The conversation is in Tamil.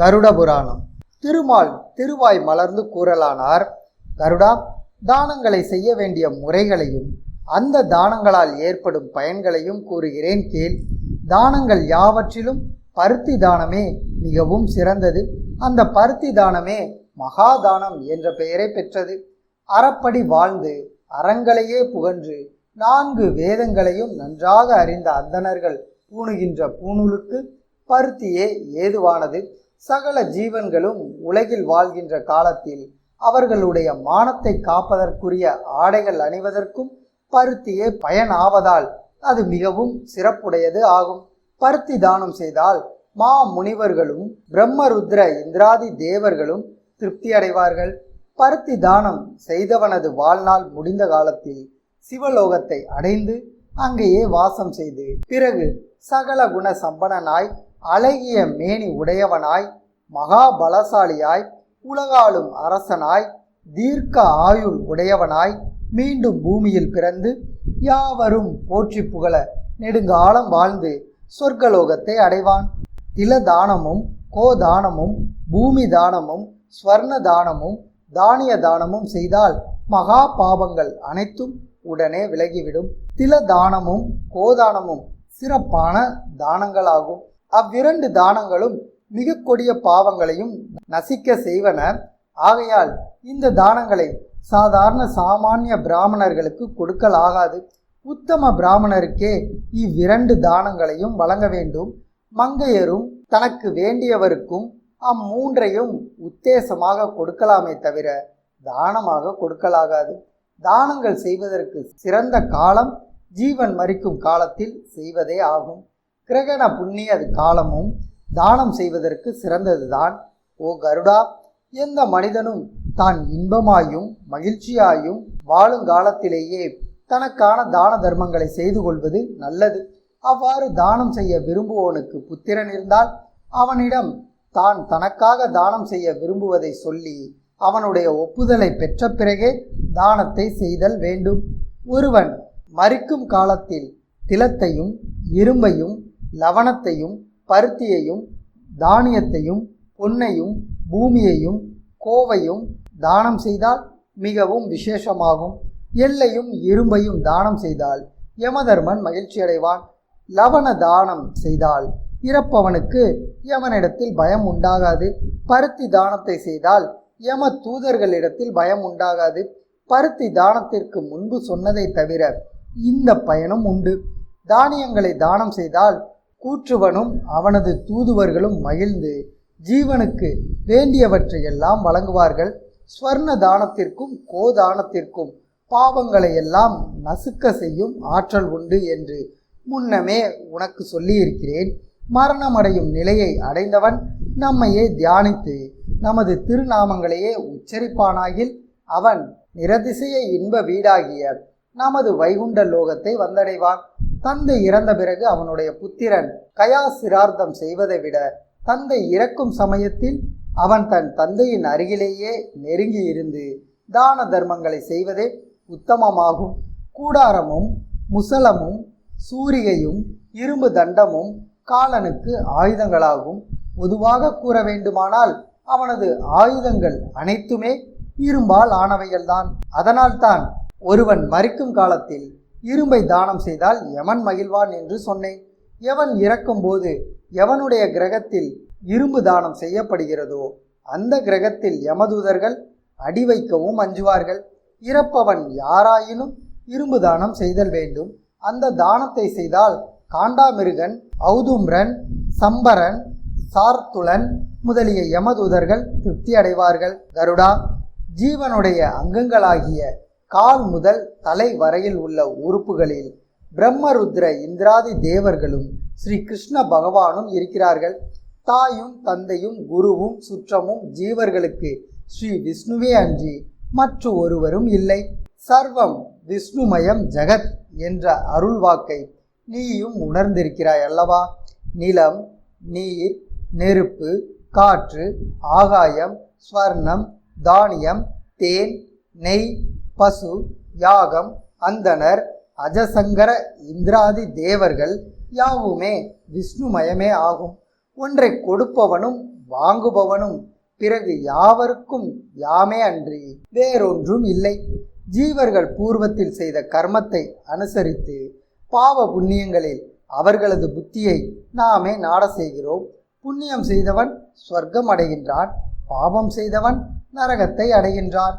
கருட புராணம். திருமால் திருவாய் மலர்ந்து கூறலானார் கருடா தானங்களை செய்ய வேண்டிய முறைகளையும் அந்த தானங்களால் ஏற்படும் பயன்களையும் கூறுகிறேன் கேள். தானங்கள் யாவற்றிலும் பருத்தி தானமே மிகவும் சிறந்தது. அந்த பருத்தி தானமே மகாதானம் என்ற பெயரை பெற்றது. அறப்படி வாழ்ந்து அறங்களையே புகன்று நான்கு வேதங்களையும் நன்றாக அறிந்த அந்தணர்கள் பூணுகின்ற பூணூலுக்கு பருத்தியே ஏதுவானது. சகல ஜீவன்களும் உலகில் வாழ்கின்ற காலத்தில் அவர்களுடைய மானத்தை காப்பதற்குரிய ஆடைகள் அணிவதற்கும் பருத்தியே பயன் ஆவதால் அது மிகவும் சிறப்புடையது ஆகும். பருத்தி தானம் செய்தால் மா முனிவர்களும் பிரம்மருத்ர இந்திராதி தேவர்களும் திருப்தி அடைவார்கள். பருத்தி தானம் செய்தவனது வாழ்நாள் முடிந்த காலத்தில் சிவலோகத்தை அடைந்து அங்கேயே வாசம் செய்து பிறகு சகல குண சம்பனனாய் அழகிய மேனி உடையவனாய் மகாபலசாலியாய் உலகாளும் அரசனாய் தீர்க்க ஆயுள் உடையவனாய் மீண்டும் பூமியில் பிறந்து யாவரும் போற்றி புகழ நெடுங்காலம் வாழ்ந்து சொர்க்கலோகத்தை அடைவான். தில தானமும் கோதானமும் பூமி தானமும் ஸ்வர்ண தானமும் தானிய தானமும் செய்தால் மகா பாபங்கள் அனைத்தும் உடனே விலகிவிடும். தில தானமும் கோதானமும் சிறப்பான தானங்களாகும். அவ்விரண்டு தானங்களும் மிக கொடிய பாவங்களையும் நசிக்க செய்வன. ஆகையால் இந்த தானங்களை சாதாரண சாமானிய பிராமணர்களுக்கு கொடுக்கலாகாது. உத்தம பிராமணருக்கே இவ்விரண்டு தானங்களையும் வழங்க வேண்டும். மங்கையரும் தனக்கு வேண்டியவருக்கும் அம்மூன்றையும் உத்தேசமாக கொடுக்கலாமே தவிர தானமாக கொடுக்கலாகாது. தானங்கள் செய்வதற்கு சிறந்த காலம் ஜீவன் மறிக்கும் காலத்தில் செய்வதே ஆகும். கிரகண புண்ணிய காலமும் தானம் செய்வதற்கு சிறந்ததுதான். ஓ கருடா எந்த மனிதனும் தான் இன்பமாயும் மகிழ்ச்சியாயும் வாழும் காலத்திலேயே தனக்கான தான தர்மங்களை செய்து கொள்வது நல்லது. அவ்வாறு தானம் செய்ய விரும்புவோனுக்கு புத்திரன் இருந்தால் அவனிடம் தான் தனக்காக தானம் செய்ய விரும்புவதை சொல்லி அவனுடைய ஒப்புதலை பெற்ற பிறகே தானத்தை செய்தல் வேண்டும். ஒருவன் மறிக்கும் காலத்தில் திலத்தையும் இரும்பையும் லவணத்தையும் பருத்தியையும் தானியத்தையும் பொன்னையும் பூமியையும் கோவையும் தானம் செய்தால் மிகவும் விசேஷமாகும். எல்லையும் இரும்பையும் தானம் செய்தால் யமதர்மன் மகிழ்ச்சி அடைவான். லவண தானம் செய்தால் இறப்பவனுக்கு யமனிடத்தில் பயம் உண்டாகாது. பருத்தி தானத்தை செய்தால் யம தூதர்களிடத்தில் பயம் உண்டாகாது. பருத்தி தானத்திற்கு முன்பு சொன்னதை தவிர இந்த பயனும் உண்டு. தானியங்களை தானம் செய்தால் கூற்றுவனும் அவனது தூதுவர்களும் மகிழ்ந்து ஜீவனுக்கு வேண்டியவற்றையெல்லாம் வழங்குவார்கள். ஸ்வர்ண தானத்திற்கும் கோதானத்திற்கும் பாவங்களை எல்லாம் நசுக்க செய்யும் ஆற்றல் உண்டு என்று முன்னமே உனக்கு சொல்லியிருக்கிறேன். மரணமடையும் நிலையை அடைந்தவன் நம்மையே தியானித்து நமது திருநாமங்களையே உச்சரிப்பானாகில் அவன் நிரதிசய இன்ப வீடாகிய நமது வைகுண்ட லோகத்தை வந்தடைவான். தந்தை இறந்த பிறகு அவனுடைய புத்திரன் கயா சிரார்த்தம் செய்வதை விட தந்தை இறக்கும் சமயத்தில் அவன் தன் தந்தையின் அருகிலேயே நெருங்கி இருந்து தான தர்மங்களை செய்வதே உத்தமமாகும். கூடாரமும் முசலமும் சூரிகையும் இரும்பு தண்டமும் காலனுக்கு ஆயுதங்களாகும். பொதுவாக கூற வேண்டுமானால் அவனது ஆயுதங்கள் அனைத்துமே இரும்பால் ஆனவைகள்தான். அதனால்தான் ஒருவன் மறிக்கும் காலத்தில் இரும்பை தானம் செய்தால் எவன் மகிழ்வான் என்று சொன்னேன். எவன் இறக்கும்போது எவனுடைய கிரகத்தில் இரும்பு தானம் செய்யப்படுகிறதோ அந்த கிரகத்தில் யமதூதர்கள் அடி வைக்கவும் அஞ்சுவார்கள். இறப்பவன் யாராயினும் இரும்பு தானம் செய்தல் வேண்டும். அந்த தானத்தை செய்தால் காண்டாமிருகன் ஔதும்ரன் சம்பரன் சார்த்துளன் முதலிய யமதூதர்கள் திருப்தி அடைவார்கள். கருடா ஜீவனுடைய அங்கங்களாகிய கால் முதல் தலை வரையில் உள்ள உறுப்புகளில் பிரம்மருத்ர இந்திராதி தேவர்களும் ஸ்ரீ கிருஷ்ண பகவானும் இருக்கிறார்கள். தாயும் தந்தையும் குருவும் சுற்றமும் ஜீவர்களுக்கு ஸ்ரீ விஷ்ணுவே அன்றி மற்ற ஒருவரும் இல்லை. சர்வம் விஷ்ணுமயம் ஜெகத் என்ற அருள்வாக்கை நீயும் உணர்ந்திருக்கிறாய் அல்லவா? நிலம் நீர் நெருப்பு காற்று ஆகாயம் ஸ்வர்ணம் தானியம் தேன் நெய் பசு யாகம் அந்தணர் அஜசங்கர இந்திராதி தேவர்கள் யாவுமே விஷ்ணுமயமே ஆகும். ஒன்றை கொடுப்பவனும் வாங்குபவனும் பிறகு யாவருக்கும் யாமே அன்றி வேறொன்றும் இல்லை. ஜீவர்கள் பூர்வத்தில் செய்த கர்மத்தை அனுசரித்து பாவ புண்ணியங்களில் அவர்களது புத்தியை நாமே நாட செய்கிறோம். புண்ணியம் செய்தவன் சொர்க்கம் அடைகின்றான் பாவம் செய்தவன் நரகத்தை அடைகின்றான்.